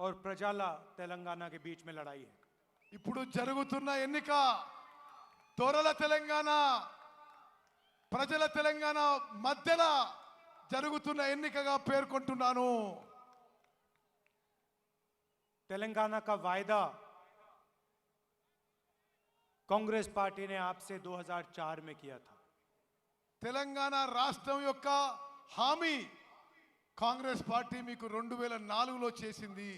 और प्रजला तेलंगाना के बीच में लड़ाई है इपूडु జరుగుతున్న ఎన్నిక తోరల తెలంగాణ ప్రజల తెలంగాణ మధ్యల జరుగుతున్న ఎన్నికగా పేరుకొంటున్నాను తెలంగాణ का वादा कांग्रेस पार्टी ने आपसे 2004 में किया था तेलंगाना राष्ट्रमొక్క హామీ కాంగ్రెస్ పార్టీ మీకు రెండు వేల నాలుగులో చేసింది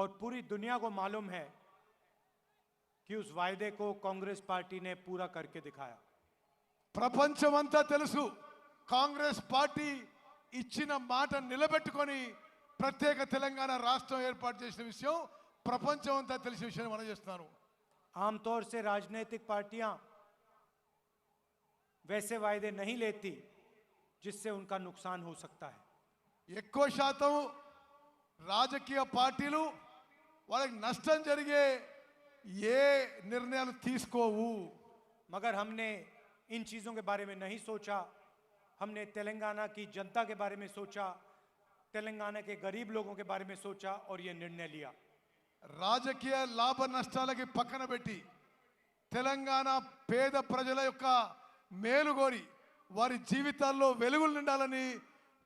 ఓ పూరి దునియాకు మాలూమ్ హే కి कि उस కాంగ్రెస్ को कांग्रेस పూరా ने पूरा करके తెలుసు కాంగ్రెస్ పార్టీ ఇచ్చిన మాట నిలబెట్టుకొని ప్రత్యేక తెలంగాణ రాష్ట్రం ఏర్పాటు చేసిన విషయం ప్రపంచం అంతా తెలిసిన విషయం మనం చేస్తున్నాను ఆమ్ తోర్సే రాజనైతిక పార్టీ వేసే వాయిదే नहीं लेती जिससे उनका नुकसान हो सकता है ఎక్కువ శాతం రాజకీయ పార్టీలు వాళ్ళకి నష్టం జరిగే ఏ నిర్ణయాలు मगर हमने इन चीज़ों के बारे में नहीं सोचा हमने तेलंगाना की जनता के बारे में सोचा तेलंगाना के गरीब लोगों के बारे में सोचा और ये निर्णय लिया राजकीय लाभ नष्ट पकन बैठी तेलंगाना पेद प्रजल యొక్క వారి జీవితాల్లో వెలుగులు నిండాలని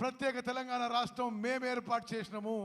ప్రత్యేక తెలంగాణ రాష్ట్రం మేము ఏర్పాటు చేసినాము